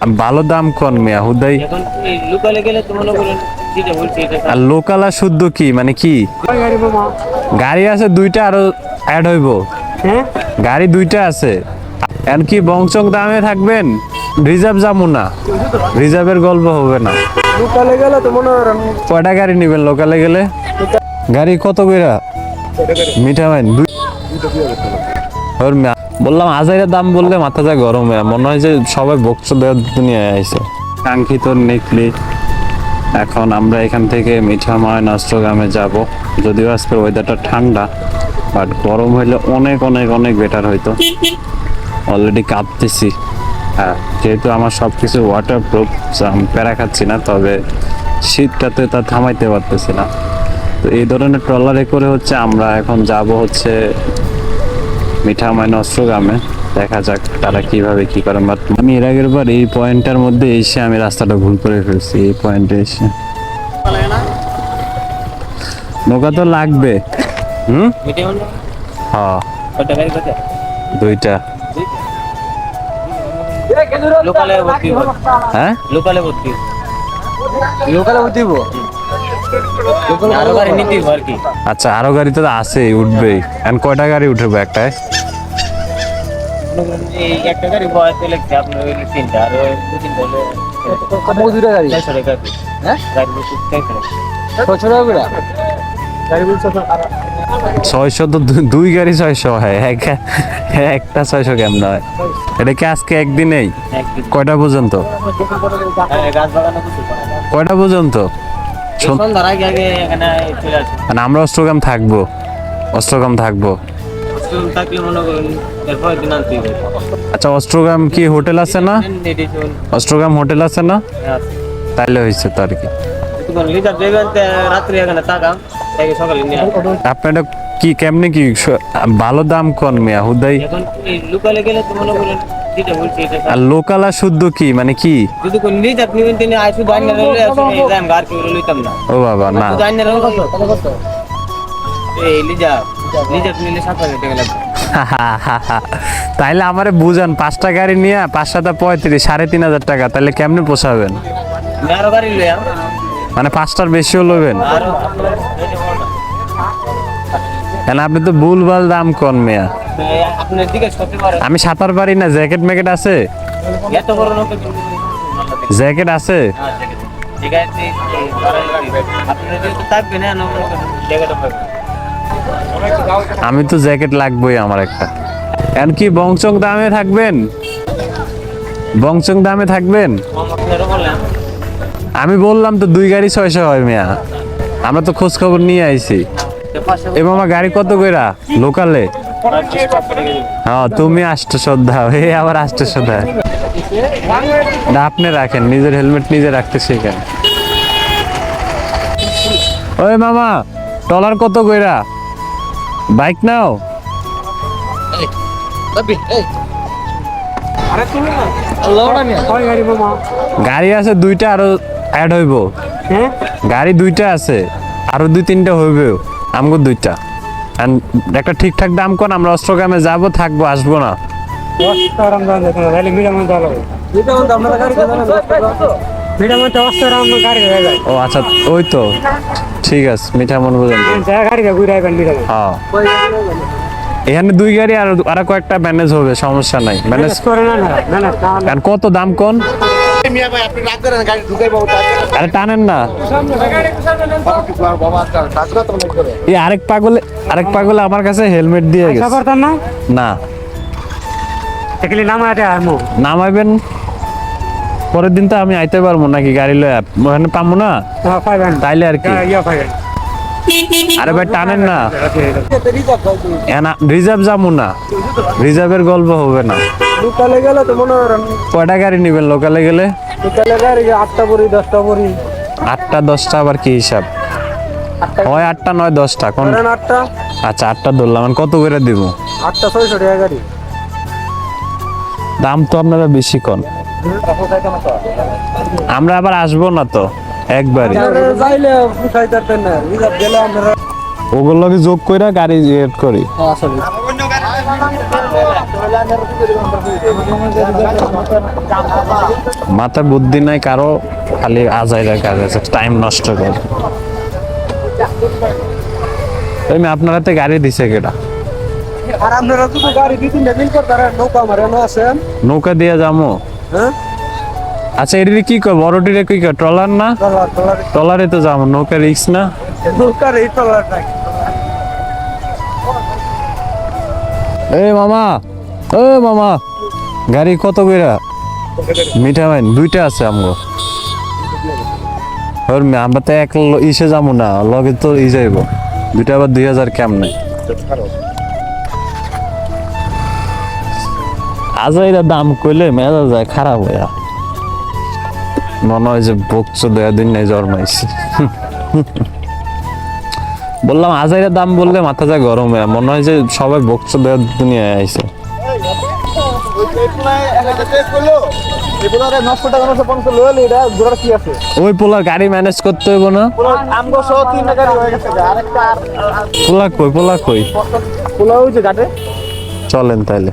ভালো দাম কোন মিয়া হুদাই? আর লোকাল আর শুদ্ধ কি মানে কি? গাড়ি আছে দুইটা আরও অ্যাড হইব। হ্যাঁ গাড়ি দুইটা আছে। এখন কি বংচং দামে থাকবেন? রিজার্ভ যাব না। রিজার্ভের গল্প হবে না। লোকালে গেলে তো মনে কয়টা গাড়ি নেবেন লোকালে গেলে? গাড়ি কত কইরা? মিঠা মাইন দুই বললাম আজাইরা দাম বললে মাথা যায় গরম। হয়ে মনে হয় যে সবাই বক্স দেওয়ার দুনিয়ায় আইছে। কাঙ্ক্ষিত নেকলি এখন আমরা এখান থেকে মিঠাময় নষ্টগ্রামে যাব। যদিও আজকে ওয়েদারটা ঠান্ডা বাট গরম হইলে অনেক অনেক অনেক বেটার হইতো। অলরেডি কাঁপতেছি। হ্যাঁ যেহেতু আমার সব কিছু ওয়াটার প্রুফ প্যারা খাচ্ছি না, তবে শীতটাতে তা থামাইতে পারতেছি না। তো এই ধরনের ট্রলারে করে হচ্ছে আমরা এখন যাব হচ্ছে মিঠাময় নষ্টগ্রামে দেখা যাক তারা কীভাবে কি করে বাট আমি এর আগের বার এই পয়েন্টটার মধ্যে এসে আমি রাস্তাটা ভুল করে ফেলছি এই পয়েন্টে এসে। নৌকা তো লাগবে। হুম? হ্যাঁ। দুইটা। লোকালে ভর্তি হ্যাঁ? লোকালে ভর্তি। লোকালে দিব আরও গাড়ি নিতে আর কি। আচ্ছা আরও গাড়ি তো আছে উঠবেই। এখন কয়টা গাড়ি উঠবে একটায়? এই একটা গাড়ি বয়স লাগছে আপনার ওই তিনটা আর ওই দু তিনটা হলে দুটা গাড়ি? চারশো টাকা piece। হ্যাঁ? গাড়ি বলছি চারশো টাকা ছশো টাকা করে? গাড়ি বলছো ছয়শো তো দুই গাড়ি ছয়শো হয় এক- একটা ছয়শো কেমন হয়? এটা কি আজকে একদিনেই? কয়টা পর্যন্ত? হ্যাঁ। কয়টা পর্যন্ত? মানে আমরা অষ্টগ্রাম থাকব। অষ্টগ্রাম থাকব। আচ্ছা অষ্টগ্রাম কি হোটেল আছে না? অষ্টগ্রাম হোটেল আছে না? তাইলে হয়েছে তো আর কি। আপনারা কি কেমনে কি ভালো দাম কোন মিয়া হুদাই? লোকালে গেলে তো মনে করেন আর লোকাল আর শুদ্ধ কি? মানে কি? যদি কোন আসলে না। ও বাবা না। শুধু আইনার হলে কত কত? কত এই লিজা লিজা নিলে সাত হাজার টাকা লাগবে। তাইলে আমারে বুঝান পাঁচটা গাড়ি নিয়ে পাঁচ সাতটা পঁয়ত্রিশ সাড়ে তিন হাজার টাকা তাহলে কেমনে পোষাবেন? মানে পাঁচটার বেশিও লবেন আপনি তো ভুলভাল দাম কন মিয়া। আমি সাঁতার পারি না জ্যাকেট ম্যাকেট আছে? জ্যাকেট আছে? পাবেন আমি তো জ্যাকেট লাগবেই আমার একটা। এখন কি বংচং দামে থাকবেন? বংচং দামে থাকবেন? আমি বললাম তো দুই গাড়ি ছয়শো হয় মিয়া। আমরা তো খোঁজ খবর নিয়ে আইছি। এ মামা গাড়ি কত কইরা? লোকালে? হ্যাঁ তুমি আসতে শ্রদ্ধা হে আবার আসতে শ্রদ্ধা আপনি রাখেন নিজের হেলমেট নিজে রাখতে শেখেন ওই মামা টলার কত কইরা? বাইক নাও। গাড়ি আছে দুইটা আরও অ্যাড হইব। হ্যাঁ? গাড়ি দুইটা আছে আরও দুই তিনটা হইবে আমগো দুইটা। একটা ঠিকঠাক দাম কোন আমরা অস্ত্রগ্রামে যাব থাকব আসব না। ও আচ্ছা ওই তো। ঠিক আছে মিঠা মন বুঝেন। হ্যাঁ। এখানে দুই গাড়ি আর আর কয়েকটা ম্যানেজ হবে সমস্যা নাই। ম্যানেজ করে না না কত দাম কোন? মিয়া ভাই আপনি রাগ করেন গাড়ি ঢুকাই আরে টানেন না। এই আরেক পাগলে আরেক পাগলে আমার কাছে হেলমেট দিয়ে গেছে। পারতাম না? না। দেখলি নামাইতে আমু নামাইবেন পরের দিন তো আমি আইতে পারব নাকি গাড়ি লয়ে? ওখানে পাবো না? হ্যাঁ তাইলে আর কি। ইয়া পাইবেন। আরে ভাই টানেন না। রিজার্ভ যাব না। রিজার্ভের গল্প হবে না। লোকালে গেলে তো মনে করেন কয়টা গাড়ি নিবেন লোকালে গেলে? লোকালে গাড়ি আটটা পরি দশটা পরি আটটা দশটা আবার কি হিসাব? হয় আটটা নয় দশটা। কোন আটটা। আচ্ছা আটটা ধরলাম। আমি কত করে দিব? আটটা ছয়শো টাকা গাড়ি। দাম তো আপনারা বেশি কন। আমরা আবার আসব না তো। ওগুলোকে যোগ কইরা গাড়ি এড করি। মাথায় বুদ্ধি নাই কারও খালি আজাইরা কাজ আছে টাইম নষ্ট করে। এমনি আপনার হাতে গাড়ি দিছে কেটা আর আপনারা তো গাড়ি করতে নৌকা মারে না আছেন। নৌকা দিয়ে যাব হ্যাঁ? আচ্ছা এটি কি কয় বড়টিরে কি কয় ট্রলার না? ট্রলার তো যাব নৌকা রিক্স না? নৌকার এই ট্রলার নাই। এই মামা ও মামা গাড়ি কত কইরা? মিঠা মাইন দুইটা আছে আমগো। ওর আমরা তো এক ইসে যাব না লগে তো ই যাইব। দুইটা আবার দুই হাজার কেমনে? আজাইরা দাম কইলে মেজা যায় খারাপ হইয়া। মনে হয় যে বকছো দেয়া দিন নাই জন্মাইছি বললাম আজাইরা দাম বললে মাথা যায় গরম হয়ে মনে হয় যে সবাই বকছো দেয়া দুনিয়ায় আইছে। ওই পোলার গাড়ি ম্যানেজ করতে হইব না? পোলা কই পোলা কই? ঘাটে। চলেন তাইলে।